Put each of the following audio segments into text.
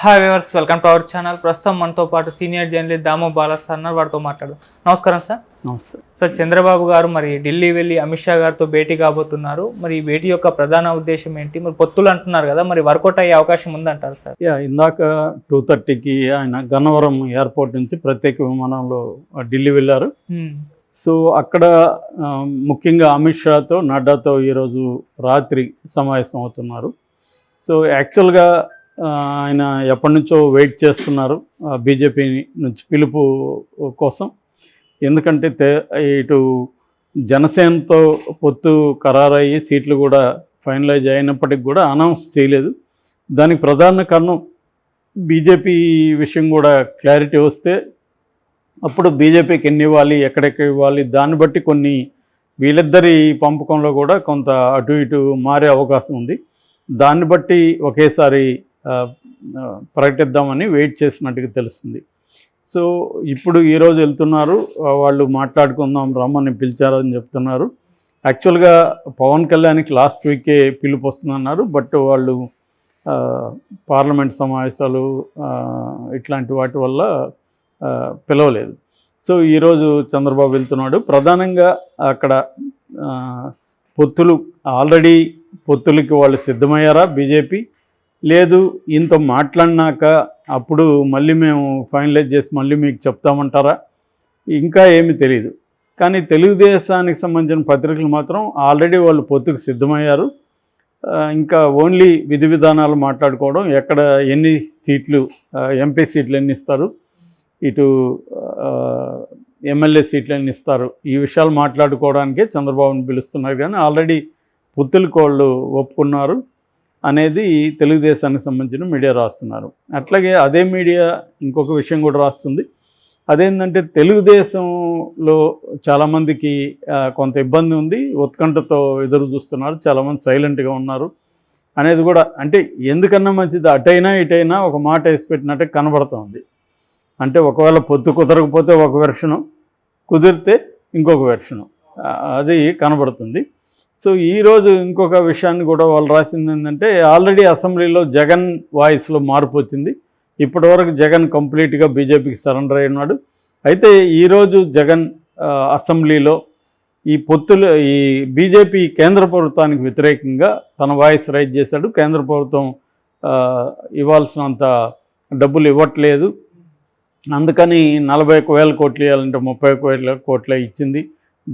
Hi viewers welcome to our channel ప్రస్తుతం మనతో పాటు సీనియర్ జర్నలిస్ట్ దామో బాలాస్ అన్నారు వారితో మాట్లాడు నమస్కారం సార్. నమస్తే సార్ చంద్రబాబు గారు మరి ఢిల్లీ వెళ్ళి అమిత్ షా గారితో భేటీ కాబోతున్నారు. మరి ఈ భేటీ యొక్క ప్రధాన ఉద్దేశం ఏంటి? మరి పొత్తులు అంటున్నారు కదా మరి వర్కౌట్ అయ్యే అవకాశం ఉందంటారు సార్. యా ఇందాక టూ థర్టీకి ఆయన గన్నవరం ఎయిర్పోర్ట్ నుంచి ప్రత్యేక విమానంలో ఢిల్లీ వెళ్ళారు. హ్మ్. సో అక్కడ ముఖ్యంగా అమిత్ షాతో నడ్డాతో ఈరోజు రాత్రి సమావేశం అవుతున్నారు. సో యాక్చువల్గా ఆయన ఎప్పటి నుంచో వెయిట్ చేస్తున్నారు బీజేపీ నుంచి పిలుపు కోసం. ఎందుకంటే ఇటు జనసేనతో పొత్తు ఖరారయ్యి సీట్లు కూడా ఫైనలైజ్ అయినప్పటికి కూడా అనౌన్స్ చేయలేదు. దానికి ప్రధాన కారణం బీజేపీ విషయం కూడా క్లారిటీ వస్తే అప్పుడు బీజేపీకి ఎన్ని ఇవ్వాలి ఎక్కడెక్కడ ఇవ్వాలి దాన్ని బట్టి కొన్ని వీళ్ళిద్దరి పంపకంలో కూడా కొంత అటు ఇటు మారే అవకాశం ఉంది. దాన్ని బట్టి ఒకేసారి ప్రకటిద్దామని వెయిట్ చేసినట్టుగా తెలుస్తుంది. సో ఇప్పుడు ఈరోజు వెళ్తున్నారు వాళ్ళు మాట్లాడుకుందాం రమ్మని పిలిచారని చెప్తున్నారు. యాక్చువల్గా పవన్ కళ్యాణ్కి లాస్ట్ వీకే పిలుపు వస్తుందన్నారు బట్ వాళ్ళు పార్లమెంట్ సమావేశాలు ఇట్లాంటి వాటి వల్ల పిలవలేదు. సో ఈరోజు చంద్రబాబు వెళ్తున్నాడు. ప్రధానంగా అక్కడ పొత్తులు ఆల్రెడీ పొత్తులకి వాళ్ళు సిద్ధమయ్యారా బీజేపీ? లేదు ఇంత మాట్లాడినాక అప్పుడు మళ్ళీ మేము ఫైనలైజ్ చేసి మళ్ళీ మీకు చెప్తామంటారా? ఇంకా ఏమి తెలియదు కానీ తెలుగుదేశానికి సంబంధించిన పత్రికలు మాత్రం ఆల్రెడీ వాళ్ళు పొత్తుకు సిద్ధమయ్యారు. ఇంకా ఓన్లీ విధి విధానాలు మాట్లాడుకోవడం ఎక్కడ ఎన్ని సీట్లు ఎంపీ సీట్లు ఎన్ని ఇస్తారు ఇటు ఎమ్మెల్యే సీట్లు ఎన్ని ఇస్తారు ఈ విషయాలు మాట్లాడుకోవడానికే చంద్రబాబుని పిలుస్తున్నారు. కానీ ఆల్రెడీ పుత్తులకు వాళ్ళు ఒప్పుకున్నారు. అనేది తెలుగుదేశానికి సంబంధించిన మీడియా రాస్తున్నారు. అట్లాగే అదే మీడియా ఇంకొక విషయం కూడా రాస్తుంది. అదేంటంటే తెలుగుదేశంలో చాలామందికి కొంత ఇబ్బంది ఉంది. ఉత్కంఠతో ఎదురు చూస్తున్నారు. చాలామంది సైలెంట్గా ఉన్నారు. అనేది కూడా అంటే ఎందుకన్నా మంచిది? అటైనా ఇటైనా ఒక మాట వేసి పెట్టినట్టే కనబడుతోంది. అంటే ఒకవేళ పొత్తు కుదరకపోతే ఒక వెర్షను కుదిరితే ఇంకొక వెర్షను అది కనబడుతుంది. సో ఈరోజు ఇంకొక విషయాన్ని కూడా వాళ్ళు రాసింది ఏంటంటే ఆల్రెడీ అసెంబ్లీలో జగన్ వాయిస్లో మార్పు వచ్చింది. ఇప్పటివరకు జగన్ కంప్లీట్గా బీజేపీకి సరెండర్ అయి ఉన్నాడు. అయితే ఈరోజు జగన్ అసెంబ్లీలో ఈ పొత్తులు ఈ బీజేపీ కేంద్ర ప్రభుత్వానికి వ్యతిరేకంగా తన వాయిస్ రైజ్ చేశాడు. కేంద్ర ప్రభుత్వం ఇవ్వాల్సినంత డబ్బులు ఇవ్వట్లేదు. అందుకని నలభై ఒక వేల కోట్లు ఇవ్వాలంటే ముప్పై ఒక వేల కోట్లే ఇచ్చింది.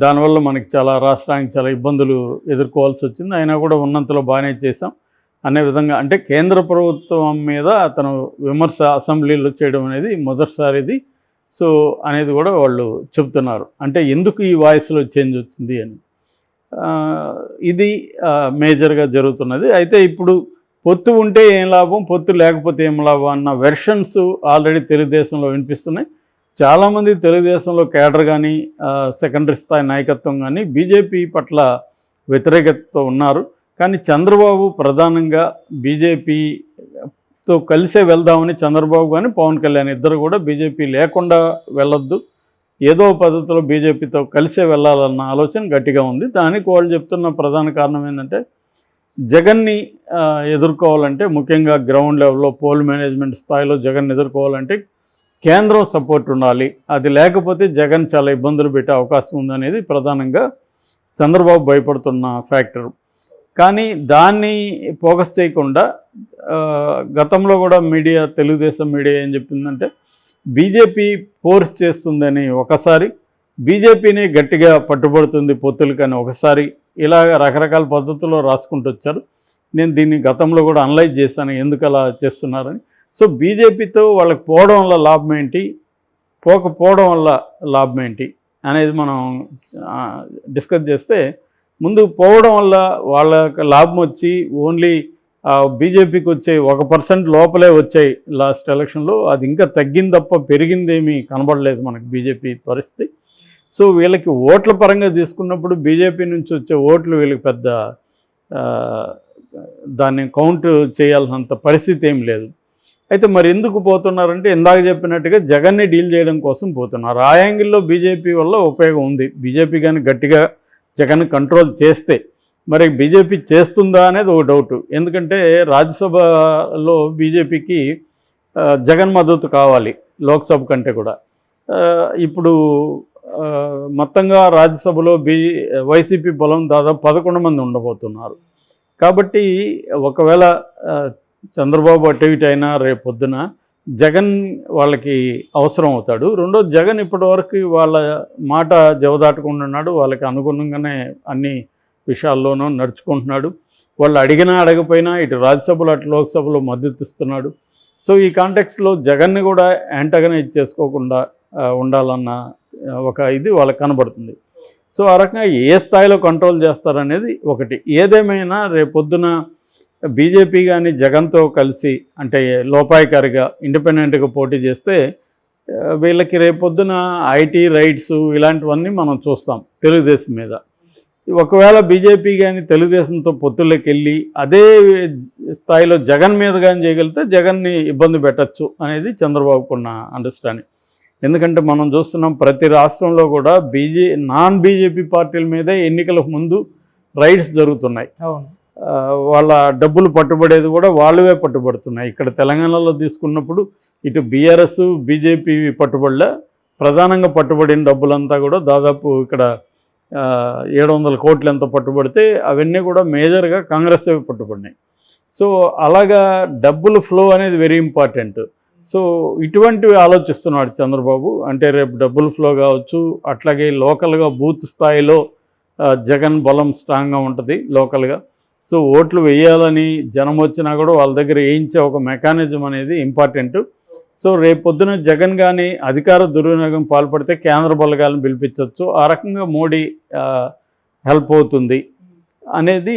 దానివల్ల మనకి చాలా రాష్ట్రానికి చాలా ఇబ్బందులు ఎదుర్కోవాల్సి వచ్చింది. అయినా కూడా ఉన్నంతలో బాగానే చేసాం అనే విధంగా అంటే కేంద్ర ప్రభుత్వం మీద అతను విమర్శ అసెంబ్లీలో చేయడం అనేది మొదటిసారిది సో అనేది కూడా వాళ్ళు చెప్తున్నారు అంటే ఎందుకు ఈ వాయిస్లో చేంజ్ వచ్చింది అని. ఇది మేజర్గా జరుగుతున్నది. అయితే ఇప్పుడు పొత్తు ఉంటే ఏం లాభం పొత్తు లేకపోతే ఏం లాభం అన్న వెర్షన్స్ ఆల్రెడీ తెలుగుదేశంలో వినిపిస్తున్నాయి. చాలామంది తెలుగుదేశంలో కేడర్ కానీ సెకండరీ స్థాయి నాయకత్వం కానీ బీజేపీ పట్ల వ్యతిరేకతతో ఉన్నారు. కానీ చంద్రబాబు ప్రధానంగా బీజేపీతో కలిసే వెళ్దామని చంద్రబాబు కానీ పవన్ కళ్యాణ్ ఇద్దరు కూడా బీజేపీ లేకుండా వెళ్ళొద్దు. ఏదో పద్ధతిలో బీజేపీతో కలిసే వెళ్ళాలన్న ఆలోచన గట్టిగా ఉంది. దానికి వాళ్ళు చెప్తున్న ప్రధాన కారణం ఏంటంటే జగన్ని ఎదుర్కోవాలంటే ముఖ్యంగా గ్రౌండ్ లెవెల్లో పోల్ మేనేజ్మెంట్ స్థాయిలో జగన్ ఎదుర్కోవాలంటే కేంద్రం సపోర్ట్ ఉండాలి. అది లేకపోతే జగన్ చాలా ఇబ్బందులు పెట్టే అవకాశం ఉందనేది ప్రధానంగా చంద్రబాబు భయపడుతున్న ఫ్యాక్టర్. కానీ దాన్ని ఫోకస్ చేయకుండా గతంలో కూడా మీడియా తెలుగుదేశం మీడియా ఏం చెప్పిందంటే బీజేపీ ఫోర్స్ చేస్తుందని ఒకసారి బీజేపీని గట్టిగా పట్టుబడుతుంది పొత్తులు కానీ ఒకసారి ఇలాగ రకరకాల పద్ధతుల్లో రాసుకుంటూ వచ్చారు. నేను దీన్ని గతంలో కూడా అనలైజ్ చేశాను ఎందుకు అలా చేస్తున్నారని. సో బీజేపీతో వాళ్ళకి పోవడం వల్ల లాభం ఏంటి? పోకపోవడం వల్ల లాభం ఏంటి? అనేది మనం డిస్కస్ చేస్తే ముందు పోవడం వల్ల వాళ్ళకి లాభం వచ్చి ఓన్లీ బీజేపీకి వచ్చే ఒక పర్సెంట్ లోపలే వచ్చాయి లాస్ట్ ఎలక్షన్లో. అది ఇంకా తగ్గింది తప్ప పెరిగిందేమీ కనబడలేదు మనకి బీజేపీ పరిస్థితి. సో వీళ్ళకి ఓట్ల పరంగా తీసుకున్నప్పుడు బీజేపీ నుంచి వచ్చే ఓట్లు వీళ్ళకి పెద్ద దాన్ని కౌంట్ చేయాల్సినంత పరిస్థితి ఏం లేదు. అయితే మరి ఎందుకు పోతున్నారంటే ఇందాక చెప్పినట్టుగా జగన్ని డీల్ చేయడం కోసం పోతున్నారు. ఆ యాంగిల్లో బీజేపీ వల్ల ఉపయోగం ఉంది. బీజేపీ కానీ గట్టిగా జగన్ కంట్రోల్ చేస్తే మరి బీజేపీ చేస్తుందా అనేది ఒక డౌట్ ఎందుకంటే రాజ్యసభలో బీజేపీకి జగన్ మద్దతు కావాలి లోక్సభ కంటే కూడా. ఇప్పుడు మొత్తంగా రాజ్యసభలో బీ వైసీపీ బలం దాదాపు పదకొండు మంది ఉండబోతున్నారు. కాబట్టి ఒకవేళ చంద్రబాబు అటు ఇటు అయినా రేపు పొద్దున జగన్ వాళ్ళకి అవసరం అవుతాడు. రెండోది జగన్ ఇప్పటివరకు వాళ్ళ మాట జవదాటకుండా ఉన్నాడు. వాళ్ళకి అనుగుణంగానే అన్ని విషయాల్లోనూ నడుచుకుంటున్నాడు. వాళ్ళు అడిగినా అడగపోయినా ఇటు రాజ్యసభలో అటు లోక్సభలో మద్దతు ఇస్తున్నాడు సో ఈ కాంటెక్స్లో జగన్ని కూడా యాంటగనైజ్ చేసుకోకుండా ఉండాలన్న ఒక ఇది వాళ్ళకి కనబడుతుంది. సో ఆ రకంగా ఏ స్థాయిలో కంట్రోల్ చేస్తారనేది ఒకటి. ఏదేమైనా రేపొద్దున బీజేపీ కానీ జగన్తో కలిసి అంటే లోపాయికారిగా ఇండిపెండెంట్గా పోటీ చేస్తే వీళ్ళకి రేపొద్దున ఐటీ రైట్స్ ఇలాంటివన్నీ మనం చూస్తాం తెలుగుదేశం మీద. ఒకవేళ బీజేపీ కానీ తెలుగుదేశంతో పొత్తుల్లోకి వెళ్ళి అదే స్థాయిలో జగన్ మీద కానీ చేయగలిగితే జగన్ని ఇబ్బంది పెట్టచ్చు అనేది చంద్రబాబుకున్న అండర్స్టాండింగ్ ఎందుకంటే మనం చూస్తున్నాం ప్రతి రాష్ట్రంలో కూడా బీజే నాన్ బీజేపీ పార్టీల మీదే ఎన్నికలకు ముందు రైడ్స్ జరుగుతున్నాయి. అవును. వాళ్ళ డబ్బులు పట్టుబడేది కూడా వాళ్ళవే పట్టుబడుతున్నాయి. ఇక్కడ తెలంగాణలో తీసుకున్నప్పుడు ఇటు బీఆర్ఎస్ బీజేపీ పట్టుబడిలే. ప్రధానంగా పట్టుబడిన డబ్బులంతా కూడా దాదాపు ఇక్కడ ఏడు వందల కోట్లు ఎంత పట్టుబడితే అవన్నీ కూడా మేజర్గా కాంగ్రెస్ పట్టుబడినాయి. సో అలాగా డబ్బులు ఫ్లో అనేది వెరీ ఇంపార్టెంట్. సో ఇటువంటివి ఆలోచిస్తున్నాడు చంద్రబాబు. అంటే రేపు డబ్బులు ఫ్లో కావచ్చు అట్లాగే లోకల్గా బూత్ స్థాయిలో జగన్ బలం స్ట్రాంగ్గా ఉంటుంది లోకల్గా. సో ఓట్లు వేయాలని జనం వచ్చినా కూడా వాళ్ళ దగ్గర వేయించే ఒక మెకానిజం అనేది ఇంపార్టెంట్. సో రేపు జగన్ కానీ అధికార దుర్వినియోగం పాల్పడితే కేంద్ర బలగాలను పిలిపించవచ్చు. ఆ రకంగా మోడీ హెల్ప్ అవుతుంది అనేది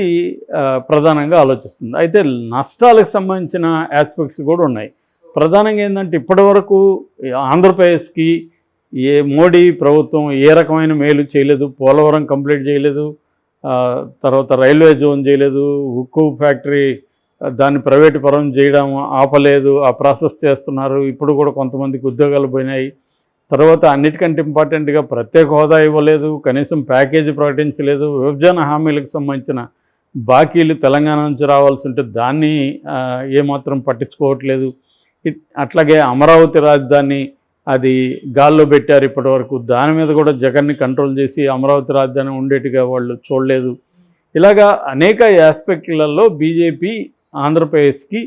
ప్రధానంగా ఆలోచిస్తుంది. అయితే నష్టాలకు సంబంధించిన ఆస్పెక్ట్స్ కూడా ఉన్నాయి. ప్రధానంగా ఏంటంటే ఇప్పటివరకు ఆంధ్రప్రదేశ్కి ఏ మోడీ ప్రభుత్వం ఏ రకమైన మేలు చేయలేదు పోలవరం కంప్లీట్ చేయలేదు తర్వాత రైల్వే జోన్ చేయలేదు ఉక్కు ఫ్యాక్టరీ దాన్ని ప్రైవేటు పరం చేయడం ఆపలేదు ఆ ప్రాసెస్ చేస్తున్నారు. ఇప్పుడు కూడా కొంతమందికి ఉద్యోగాలు పోయినాయి. తర్వాత అన్నిటికంటే ఇంపార్టెంట్గా ప్రత్యేక హోదా ఇవ్వలేదు కనీసం ప్యాకేజీ ప్రకటించలేదు. విభజన హామీలకు సంబంధించిన బాకీలు తెలంగాణ నుంచి రావాల్సి ఉంటే దాన్ని ఏమాత్రం పట్టించుకోవట్లేదు. అట్లాగే అమరావతి రాజధాని అది గాల్లో పెట్టారు ఇప్పటివరకు. దాని మీద కూడా జగన్ని కంట్రోల్ చేసి అమరావతి రాజధాని ఉండేట్టుగా వాళ్ళు చూడలేదు. ఇలాగా అనేక ఆస్పెక్ట్లలో బీజేపీ ఆంధ్రప్రదేశ్కి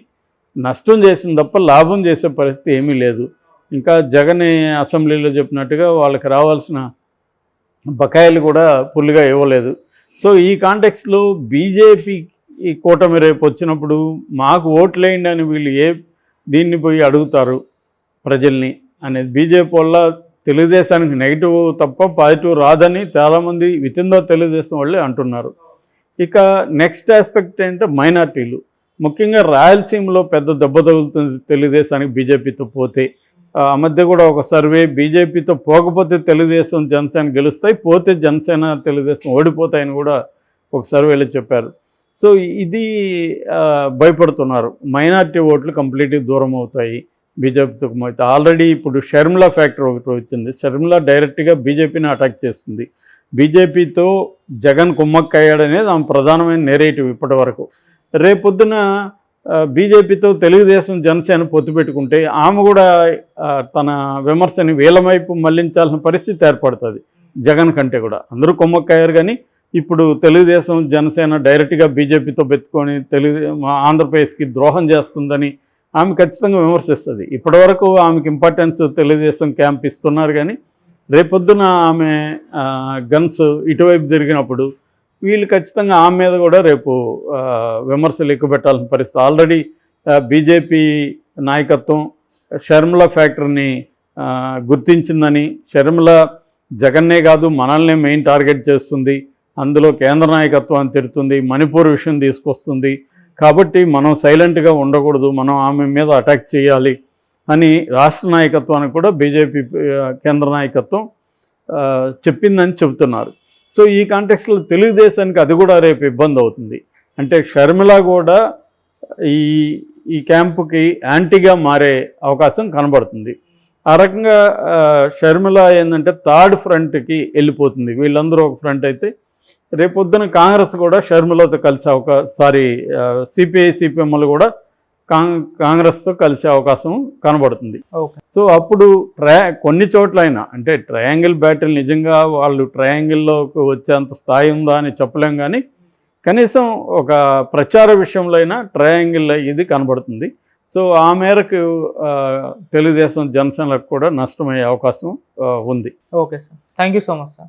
నష్టం చేసిన తప్ప లాభం చేసే పరిస్థితి ఏమీ లేదు. ఇంకా జగన్ అసెంబ్లీలో చెప్పినట్టుగా వాళ్ళకి రావాల్సిన బకాయిలు కూడా ఫుల్గా ఇవ్వలేదు. సో ఈ కాంటెక్స్లో బీజేపీ ఈ కూటమి రేపు వచ్చినప్పుడు మాకు ఓట్లేయండి అని వీళ్ళు ఏ దీన్ని పోయి అడుగుతారు ప్రజల్ని? అనేది బీజేపీ వల్ల తెలుగుదేశానికి నెగిటివ్ తప్ప పాజిటివ్ రాదని చాలామంది వితిందో తెలుగుదేశం వాళ్ళే అంటున్నారు. ఇక నెక్స్ట్ ఆస్పెక్ట్ ఏంటంటే మైనార్టీలు. ముఖ్యంగా రాయలసీమలో పెద్ద దెబ్బ తగులుతుంది తెలుగుదేశానికి బీజేపీతో పోతే. ఆ మధ్య కూడా ఒక సర్వే బీజేపీతో పోకపోతే తెలుగుదేశం జనసేన గెలుస్తాయి పోతే జనసేన తెలుగుదేశం ఓడిపోతాయని కూడా ఒక సర్వేలో చెప్పారు. సో ఇది భయపడుతున్నారు. మైనార్టీ ఓట్లు కంప్లీట్గా దూరం అవుతాయి. బీజేపీతో అయితే ఆల్రెడీ ఇప్పుడు షర్మిలా ఫ్యాక్టర్ ఒకటి వచ్చింది. షర్మిలా డైరెక్ట్గా బీజేపీని అటాక్ చేస్తుంది. బీజేపీతో జగన్ కుమ్మక్కయ్యాడనేది ఆమె ప్రధానమైన నెరేటివ్ ఇప్పటి వరకు. రేపొద్దున బీజేపీతో తెలుగుదేశం జనసేన పొత్తు పెట్టుకుంటే ఆమె కూడా తన విమర్శని వీళ్ళ మళ్ళించాల్సిన పరిస్థితి ఏర్పడుతుంది జగన్ కంటే కూడా. అందరూ కొమ్మక్కయ్యారు కానీ ఇప్పుడు తెలుగుదేశం జనసేన డైరెక్ట్గా బీజేపీతో పెట్టుకొని తెలుగు మా ఆంధ్రప్రదేశ్కి ద్రోహం చేస్తుందని ఆమె ఖచ్చితంగా విమర్శిస్తుంది. ఇప్పటివరకు ఆమెకి ఇంపార్టెన్స్ తెలుగుదేశం క్యాంప్ ఇస్తున్నారు కానీ రేపొద్దున ఆమె గన్స్ ఇటువైపు జరిగినప్పుడు వీళ్ళు ఖచ్చితంగా ఆమె మీద కూడా రేపు విమర్శలు ఎక్కువ పెట్టాల్సిన పరిస్థితి. ఆల్రెడీ బీజేపీ నాయకత్వం షర్మిల ఫ్యాక్టరీని గుర్తించిందని షర్మిల జగన్నే కాదు మనల్నే మెయిన్ టార్గెట్ చేస్తుంది. అందులో కేంద్ర నాయకత్వాన్ని తిడుతుంది. మణిపూర్ విషయం తీసుకొస్తుంది. కాబట్టి మనం సైలెంట్గా ఉండకూడదు మనం ఆమె మీద అటాక్ చేయాలి అని రాష్ట్ర నాయకత్వానికి కూడా బీజేపీ కేంద్ర నాయకత్వం చెప్పిందని చెబుతున్నారు. సో ఈ కాంటెక్స్లో తెలుగుదేశానికి అది కూడా రేపు ఇబ్బంది అవుతుంది. అంటే షర్మిల కూడా ఈ ఈ క్యాంపుకి యాంటీగా మారే అవకాశం కనబడుతుంది. ఆ రకంగా షర్మిల ఏంటంటే థర్డ్ ఫ్రంట్కి వెళ్ళిపోతుంది. వీళ్ళందరూ ఒక ఫ్రంట్ అయితే రేపొద్దున కాంగ్రెస్ కూడా షర్మిలతో కలిసి ఒక సారీ సిపిఐ సిపిఎంలు కూడా కాంగ్ కాంగ్రెస్తో కలిసే అవకాశం కనబడుతుంది. ఓకే. సో అప్పుడు ట్రయా కొన్ని చోట్లైనా అంటే ట్రయాంగిల్ బ్యాటిల్ నిజంగా వాళ్ళు ట్రయాంగిల్లోకి వచ్చేంత స్థాయి ఉందా అని చెప్పలేం కానీ కనీసం ఒక ప్రచార విషయంలో అయినా ట్రయాంగిల్ ఇది కనబడుతుంది. సో ఆ మేరకు తెలుగుదేశం జనసేనలకు కూడా నష్టమయ్యే అవకాశం ఉంది. Okay sir. Thank you so much sir.